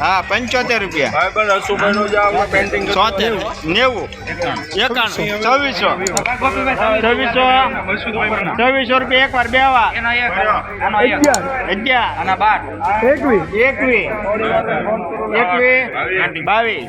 હા પંચોતેર રૂપિયા. સોતેર નેવું. એકાણું. છવ્વીસો. છવ્વીસો. છવ્વીસો રૂપિયા એક વાર બે વાર અગિયાર. એકવીસ. એકવીસ. બાવીસ.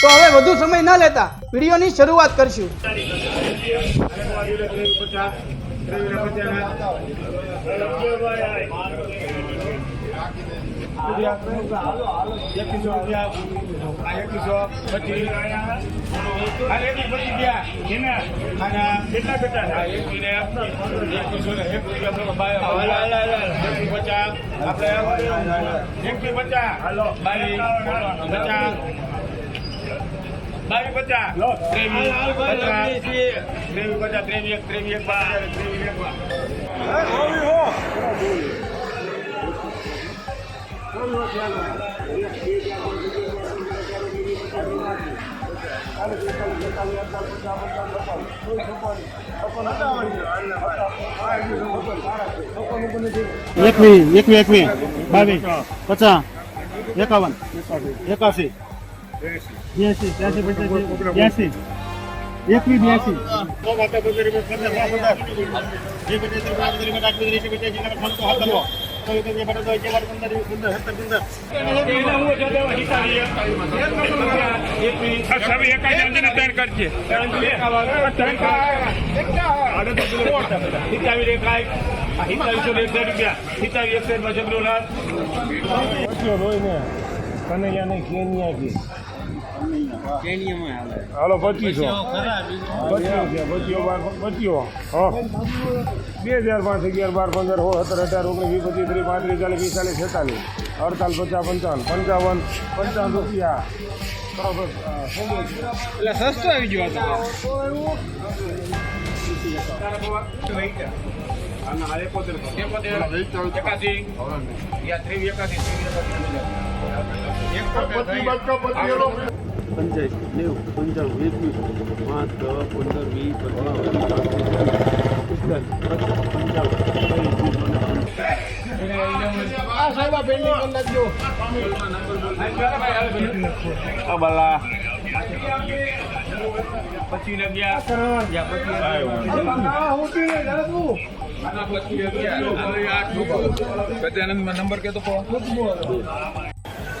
તો હવે વધુ સમય ના લેતા વિડીયોની શરૂઆત કરશું કેટલા એક હાલો. પચાસ આપણે એકવીસ પચાસ બાવીસ પચાસ બાવીસ પચાસ. ત્રેવીસ. પચાસ. ત્રેવીસ પચાસ ત્રેવીસ એક ત્રેવીસ એક બાર ત્રેવીસ એક બાર. એકવીસ એકવીસ એકવીસ. બાવીસ પચાસ એકાવન એકાસી. બ્યાસી ત્યાસી પંચ્યાસી બ્યાસી એકવીસ બ્યાસી હાલો પચીસો પચીસો છે પચીસો પચીસો. હા. બે હજાર પાંચ અગિયાર બાર પંદર સોળ સત્તર અઢાર ઓગણીસ વીસ પચીસ ત્રીસ પાંત્રીસ ચાલીસ પિસ્તાલીસ છેતાલીસ. અડતાલીસ પચાસ પંચાવન પંચાવન પંચાવન રૂપિયા. બરાબર. એટલે સસ્તો આવી ગયો હતો પંચાયત નેવું પંચાણું એકવીસ પાંચ દસ પંદર વીસ અબલા પચીસ ને અગિયાર નંબર કે તો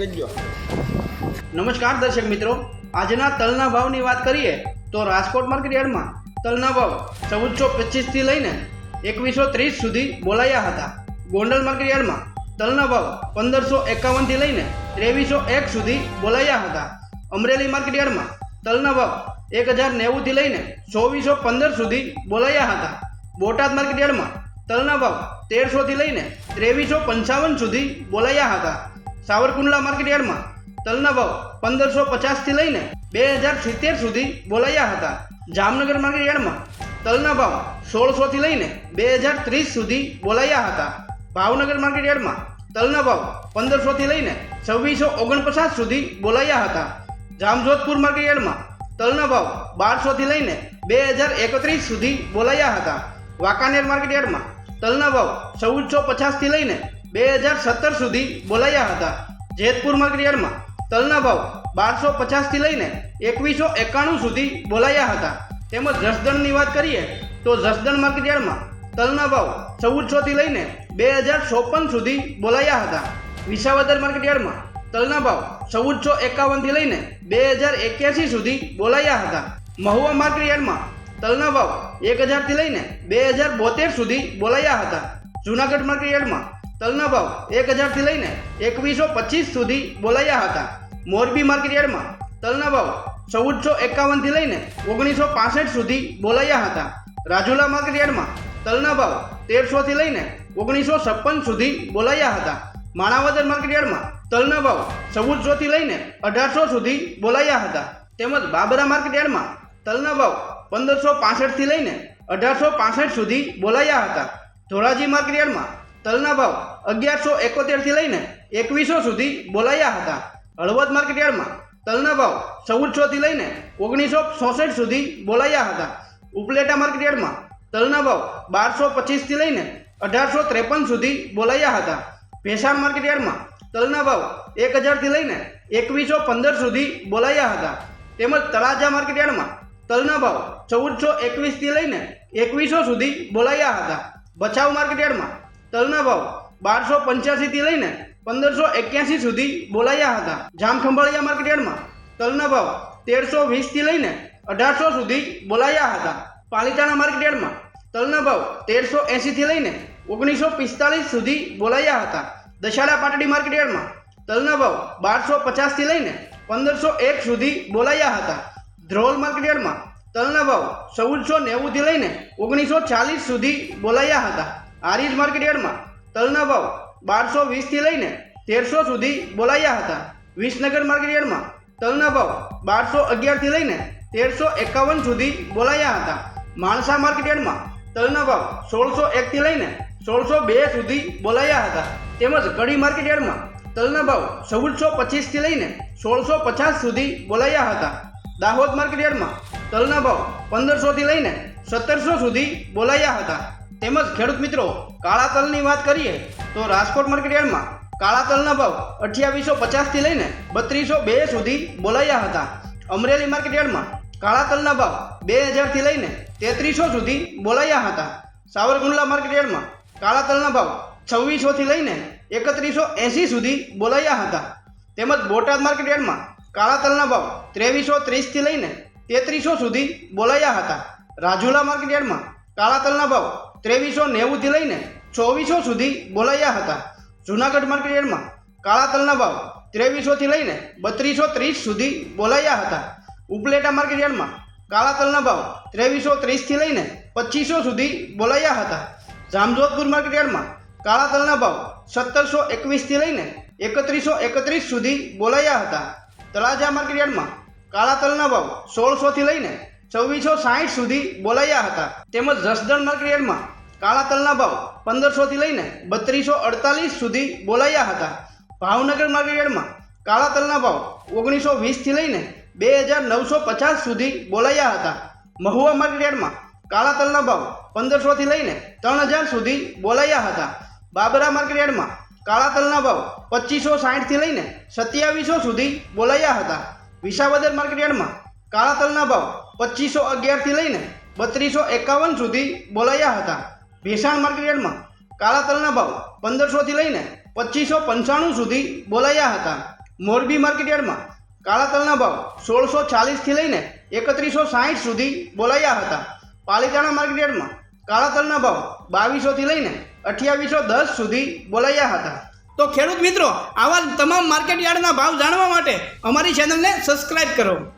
ગજ્જો. નમસ્કાર દર્શક મિત્રો. આજના તલના ભાવની વાત કરીએ તો રાજકોટ માર્કેટ યાર્ડમાં તલના ભાવ ચૌદસો પચીસથી લઈને એકવીસો ત્રીસ સુધી બોલાયા હતા. ગોંડલ માર્કેટ યાર્ડમાં તલના ભાવ પંદરસો એકાવનથી લઈને ત્રેવીસો એક સુધી બોલાયા હતા. અમરેલી માર્કેટ યાર્ડમાં તલના ભાવ એક હજાર નેવુંથી લઈને ચોવીસો પંદર સુધી બોલાયા હતા. બોટાદ માર્કેટ યાર્ડમાં તલના ભાવ તેરસોથી લઈને ત્રેવીસો પંચાવન સુધી બોલાયા હતા. સાવરકુંડલા માર્કેટ યાર્ડમાં તલના ભાવ પંદરસો પચાસથી લઈને બે હજાર સિત્તેર સુધી બોલાયા હતા. જામનગર માર્કેટ યાર્ડમાં તલના ભાવ સોળસોથી લઈને બે હજાર ત્રીસ સુધી બોલાયા હતા. ભાવનગર માર્કેટ યાર્ડમાં તલના ભાવ પંદરસોથી લઈને છવ્વીસો ઓગણપચાસ સુધી બોલાયા હતા. જામજોધપુર માર્કેટ યાર્ડમાં તલના ભાવ બારસોથી લઈને બે હજાર એકત્રીસ સુધી બોલાયા હતા. વાંકાનેર માર્કેટ યાર્ડમાં તલના ભાવ ચૌદસો પચાસથી લઈને બે હજાર સત્તર સુધી બોલાયા હતા. જેતપુર માર્કેટ યાર્ડમાં તલના ભાવ બારસો પચાસથી લઈને એકવીસો એકાણું સુધી બોલાયા હતા. તેમજ જસદણની વાત કરીએ તો જસદણ માર્કેટયાર્ડમાં તલના ભાવ ચૌદસોથી લઈને બે હજાર ચોપન સુધી બોલાયા હતા. વિસાવદર માર્કેટયાર્ડમાં તલના ભાવ ચૌદસો એકાવનથી લઈને બે હજાર એક્યાસી સુધી બોલાયા હતા. મહુવા માર્કેટ યાર્ડમાં તલના ભાવ એક હજારથી લઈને બે હજાર બોતેર સુધી બોલાયા હતા. જૂનાગઢ માર્કેટ યાર્ડમાં તલના ભાવ એક હજારથી લઈને એકવીસો પચીસ સુધી બોલાયા હતા. મોરબી માર્કેટ યાર્ડમાં તલના ભાવ ચૌદસો એકાવનથી લઈને ઓગણીસો પાસઠ સુધી બોલાયા હતા. રાજુલા માર્કેટ યાર્ડમાં તલના ભાવ તેરસોથી લઈને ઓગણીસો છપ્પન સુધી બોલાયા હતા. માણાવદર માર્કેટ યાર્ડમાં તલના ભાવ ચૌદસોથી લઈને અઢારસો સુધી બોલાયા હતા. તેમજ બાબરા માર્કેટ યાર્ડમાં તલના ભાવ પંદરસો પાસઠથી લઈને અઢારસો પાસઠ સુધી બોલાયા હતા. ધોરાજી માર્કેટ તલના ભાવ અગિયારસો એકોતેરથી લઈને એકવીસો સુધી બોલાયા હતા. હળવદ માર્કેટયાર્ડમાં તલના ભાવ ચૌદસોથી લઈને ઓગણીસો ચોસઠ સુધી બોલાયા હતા. ઉપલેટા માર્કેટયાર્ડમાં તલના ભાવ બારસો પચીસથી લઈને અઢારસો ત્રેપન સુધી બોલાયા હતા. ભેસાણ માર્કેટયાર્ડમાં તલના ભાવ એક હજારથી લઈને એકવીસો પંદર સુધી બોલાયા હતા. તેમજ તળાજા માર્કેટયાર્ડમાં તલના ભાવ ચૌદસો એકવીસથી લઈને એકવીસો સુધી બોલાયા હતા. ભચાઉ માર્કેટયાર્ડમાં તલના ભાવ બારસો પંચ્યાસીથી લઈને પંદરસો એક્યાસી સુધી બોલાયા હતા. જામખંભાળિયા માર્કેટયાર્ડમાં? તલના ભાવ તેરસો વીસથી લઈને અઢારસો સુધી બોલાયા હતા. પાલિતાણા માર્કેટયાર્ડમાં? તલના ભાવ તેરસો એંશીથી લઈને ઓગણીસો પિસ્તાલીસ સુધી બોલાયા હતા. દશાડા પાટડી માર્કેટયાર્ડમાં? તલના ભાવ બારસો પચાસથી લઈને પંદરસો એક સુધી બોલાયા હતા. ધ્રોલ માર્કેટયાર્ડમાં? તલના ભાવ ચૌદસો નેવુંથી લઈને ઓગણીસો ચાલીસ સુધી બોલાયા હતા. આરીજ માર્કેટ યાર્ડમાં તલના ભાવ બારસો વીસથી લઈને તેરસો સુધી બોલાયા હતા. વિસનગર માર્કેટ યાર્ડમાં તલના ભાવ બારસો અગિયારથી લઈને તેરસો એકાવન સુધી બોલાયા હતા. માણસા માર્કેટ યાર્ડમાં તલના ભાવ સોળસો એકથી લઈને સોળસો બે સુધી બોલાયા હતા. તેમજ કડી માર્કેટ યાર્ડમાં તલના ભાવ ચૌદસો પચીસથી લઈને સોળસો પચાસ સુધી બોલાયા હતા. દાહોદ માર્કેટ યાર્ડમાં તલના ભાવ પંદરસોથી લઈને સત્તરસો સુધી બોલાયા હતા. તેમજ ખેડૂત મિત્રો, કાળા તલની વાત કરીએ, તો રાજકોટ માર્કેટયાર્ડમાં કાળા તલના ભાવ અઠ્યાવીસો પચાસથી લઈને બત્રીસો બે સુધી બોલાયા હતા. અમરેલી માર્કેટ યાર્ડમાં કાળા તલના ભાવ બે હજારથી લઈને તેત્રીસો સુધી બોલાયા હતા. સાવરકુંડલા માર્કેટ યાર્ડમાં કાળા તલના ભાવ છવ્વીસોથી લઈને એકત્રીસો એંસી સુધી બોલાયા હતા. તેમજ બોટાદ માર્કેટ યાર્ડમાં કાળા તલના ભાવ ત્રેવીસો ત્રીસથી લઈને તેત્રીસો સુધી બોલાયા હતા. રાજુલા માર્કેટ યાર્ડમાં કાળા તલના ભાવ ત્રેવીસો નેવુંથી લઈને ચોવીસો સુધી બોલાયા હતા. જૂનાગઢ માર્કેટ યાર્ડમાં કાળા તલના ભાવ ત્રેવીસોથી લઈને બત્રીસો ત્રીસ સુધી બોલાયા હતા. ઉપલેટા માર્કેટ યાર્ડમાં કાળા તલના ભાવ ત્રેવીસો ત્રીસથી લઈને પચીસો સુધી બોલાયા હતા. જામજોધપુર માર્કેટ યાર્ડમાં કાળા તલના ભાવ સત્તરસો એકવીસથી લઈને એકત્રીસો એકત્રીસ સુધી બોલાયા હતા. તળાજા માર્કેટ યાર્ડમાં કાળા તલના ભાવ સોળસોથી લઈને છવ્વીસો સાહીઠ સુધી બોલાયા હતા. તેમજ જસદણ માર્કેટ યાર્ડમાં કાળા તલના ભાવ પંદરસોથી લઈને બત્રીસો અડતાલીસ સુધી બોલાયા હતા. ભાવનગર માર્કેટમાં કાળા તલના ભાવ ઓગણીસો વીસથી લઈને બે હજાર નવસો પચાસ સુધી બોલાયા હતા. મહુવા માર્કેટમાં કાળા તલના ભાવ પંદરસોથી લઈને ત્રણ હજાર સુધી બોલાયા હતા. બાબરા માર્કેટમાં કાળા તલના ભાવ પચીસો સાઠથી લઈને સત્યાવીસો સુધી બોલાયા હતા. વિસાવદર માર્કેટમાં કાળા તલના ભાવ પચીસો અગિયારથી લઈને બત્રીસો એકાવન સુધી બોલાયા હતા. ભેસાણ માર્કેટ યાર્ડમાં કાળા તલના ભાવ પંદરસોથી લઈને પચીસો પંચાણું સુધી બોલાયા હતા. મોરબી માર્કેટયાર્ડમાં કાળા તલના ભાવ સોળસો ચાલીસથી લઈને એકત્રીસો સાઠ સુધી બોલાયા હતા. પાલિતાણા માર્કેટ યાર્ડમાં કાળા તલના ભાવ બાવીસોથી લઈને અઠ્યાવીસો દસ સુધી બોલાયા હતા. તો ખેડૂત મિત્રો, આવા તમામ માર્કેટ યાર્ડના ભાવ જાણવા માટે અમારી ચેનલને સબસ્ક્રાઈબ કરો.